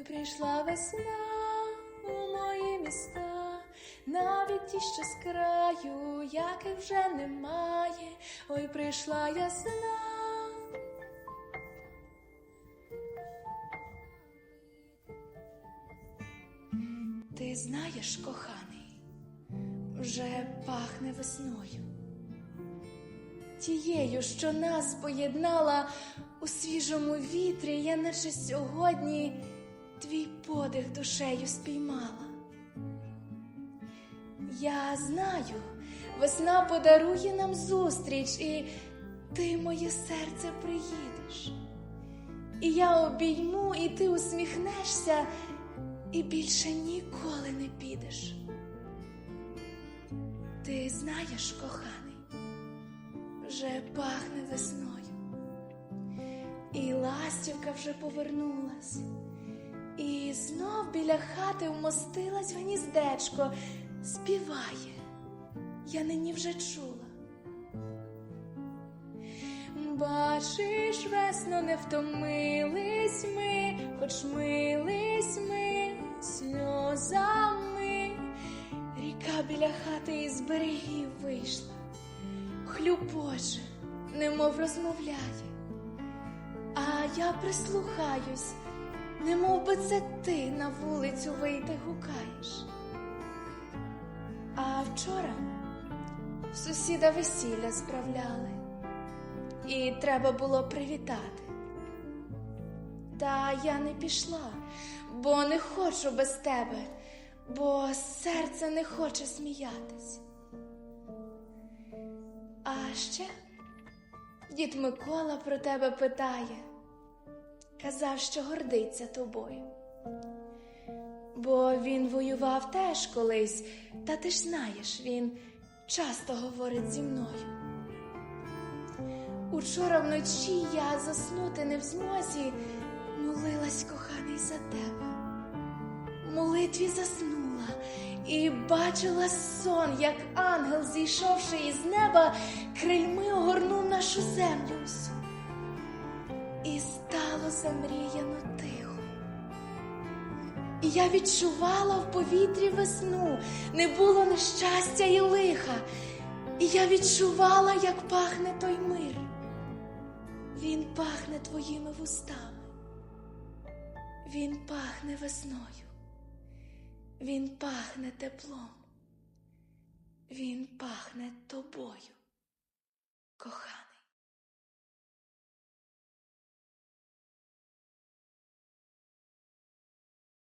Ой, прийшла весна у мої міста, навіть ті, що з краю, яких вже немає. Ой, прийшла ясна. Ти знаєш, коханий, вже пахне весною. Тією, що нас поєднала у свіжому вітрі, я наче сьогодні твій подих душею спіймала. Я знаю, весна подарує нам зустріч, і ти, моє серце, приїдеш. І я обійму, і ти усміхнешся, і більше ніколи не підеш. Ти знаєш, коханий, вже пахне весною, і ластівка вже повернулась, і знов біля хати вмостилась в гніздечко, співає, я нині вже чула. Бачиш, весно, не втомились ми, хоч мились ми сльозами. Ріка біля хати із берегів вийшла, хлюпоче, немов розмовляє. А я прислухаюсь, немов би це ти на вулицю вийти гукаєш. А вчора в сусіда весілля справляли і треба було привітати. Та я не пішла, бо не хочу без тебе, бо серце не хоче сміятись. А ще дід Микола про тебе питає, казав, що гордиться тобою. Бо він воював теж колись, та ти ж знаєш, він часто говорить зі мною. Учора вночі я заснути не в змозі, молилась коханий за тебе. Молитві заснула і бачила сон, як ангел, зійшовши із неба, крильми огорнув нашу землю всю. І замріяно тихо. І я відчувала в повітрі весну, не було нещастя і лиха. І я відчувала, як пахне той мир. Він пахне твоїми вустами, він пахне весною, він пахне теплом, він пахне тобою, кохана.